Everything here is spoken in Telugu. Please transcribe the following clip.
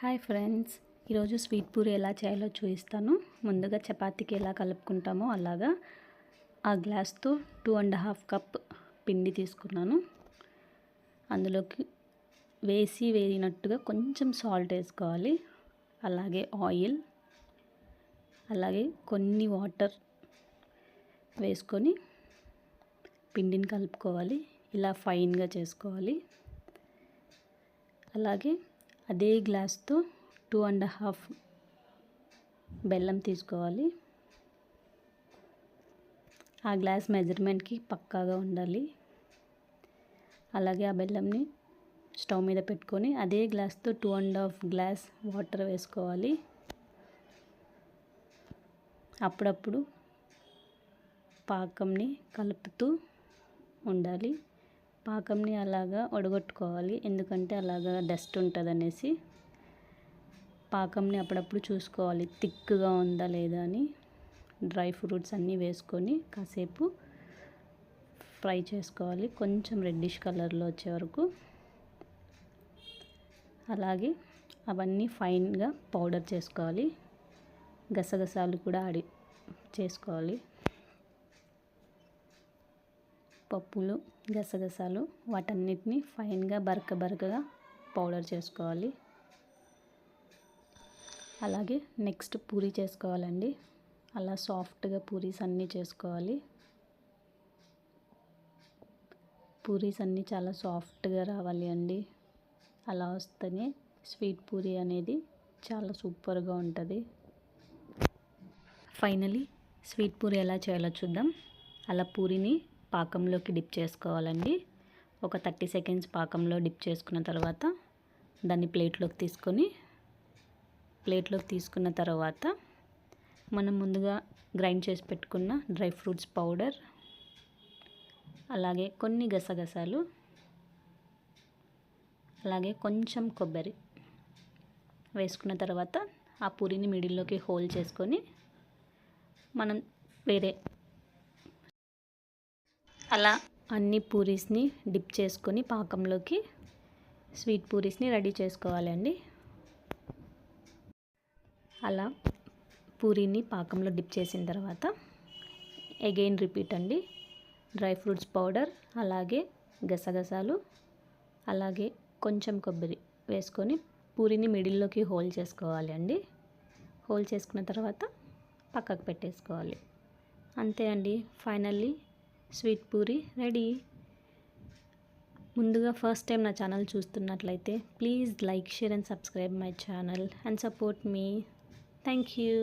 Hi friends. ఈరోజు స్వీట్ పూరి ఎలా చేయాలో చూపిస్తాను. ముందుగా చపాతీకి ఎలా కలుపుకుంటామో అలాగా ఆ గ్లాస్తో టూ అండ్ హాఫ్ కప్ పిండి తీసుకున్నాను. అందులోకి వేసి వేరినట్టుగా కొంచెం సాల్ట్ వేసుకోవాలి. అలాగే ఆయిల్ అలాగే కొన్ని వాటర్ వేసుకొని పిండిని కలుపుకోవాలి. ఇలా ఫైన్గా చేసుకోవాలి. అలాగే అదే గ్లాస్తో టూ అండ్ హాఫ్ బెల్లం తీసుకోవాలి. ఆ గ్లాస్ మెజర్మెంట్కి పక్కాగా ఉండాలి. అలాగే ఆ బెల్లంని స్టవ్ మీద పెట్టుకొని అదే గ్లాస్తో two and half glass water వేసుకోవాలి. అప్పుడప్పుడు పాకంని కలుపుతూ ఉండాలి. పాకంని అలాగా ఒడగొట్టుకోవాలి. ఎందుకంటే అలాగా డస్ట్ ఉంటుంది అనేసి పాకంని అప్పుడప్పుడు చూసుకోవాలి. థిక్గా ఉందా లేదా అని డ్రై ఫ్రూట్స్ అన్నీ వేసుకొని కాసేపు ఫ్రై చేసుకోవాలి. కొంచెం రెడ్డిష్ కలర్లో వచ్చే వరకు. అలాగే అవన్నీ ఫైన్గా పౌడర్ చేసుకోవాలి. గసగసాలు కూడా ఆడి చేసుకోవాలి. పప్పులు గసగసాలు వాటన్నిటిని ఫైన్గా బరక బరకగా పౌడర్ చేసుకోవాలి. అలాగే నెక్స్ట్ పూరి చేసుకోవాలండి. అలా సాఫ్ట్గా పూరీస్ అన్నీ చేసుకోవాలి. పూరీస్ అన్నీ చాలా సాఫ్ట్గా రావాలి అండి. అలా వస్తేనే స్వీట్ పూరి అనేది చాలా సూపర్గా ఉంటుంది. ఫైనలీ స్వీట్ పూరి ఎలా చేయాలో చూద్దాం. అలా పూరిని పాకంలోకి డిప్ చేసుకోవాలండి. ఒక థర్టీ సెకండ్స్ పాకంలో డిప్ చేసుకున్న తర్వాత దాన్ని ప్లేట్లోకి తీసుకొని ప్లేట్లోకి తీసుకున్న తర్వాత మనం ముందుగా గ్రైండ్ చేసి పెట్టుకున్న డ్రై ఫ్రూట్స్ పౌడర్ అలాగే కొన్ని గసగసాలు అలాగే కొంచెం కొబ్బరి వేసుకున్న తర్వాత ఆ పూరిని మిడిల్లోకి హోల్ చేసుకొని మనం వేరే అలా. అన్ని పూరీస్ని డిప్ చేసుకొని పాకంలోకి స్వీట్ పూరీస్ని రెడీ చేసుకోవాలండి అలా పూరీని పాకంలో డిప్ చేసిన తర్వాత అగైన్ రిపీట్ అండి. డ్రై ఫ్రూట్స్ పౌడర్ అలాగే గసగసాలు అలాగే కొంచెం కొబ్బరి వేసుకొని పూరిని మిడిల్లోకి హోల్ చేసుకోవాలి అండి. హోల్ చేసుకున్న తర్వాత పక్కకు పెట్టేసుకోవాలి. అంతే అండి. Finally sweet puri ready. ముందుగా ఫస్ట్ టైం నా ఛానల్ చూస్తున్నట్లయితే please like share and subscribe my channel and support me thank you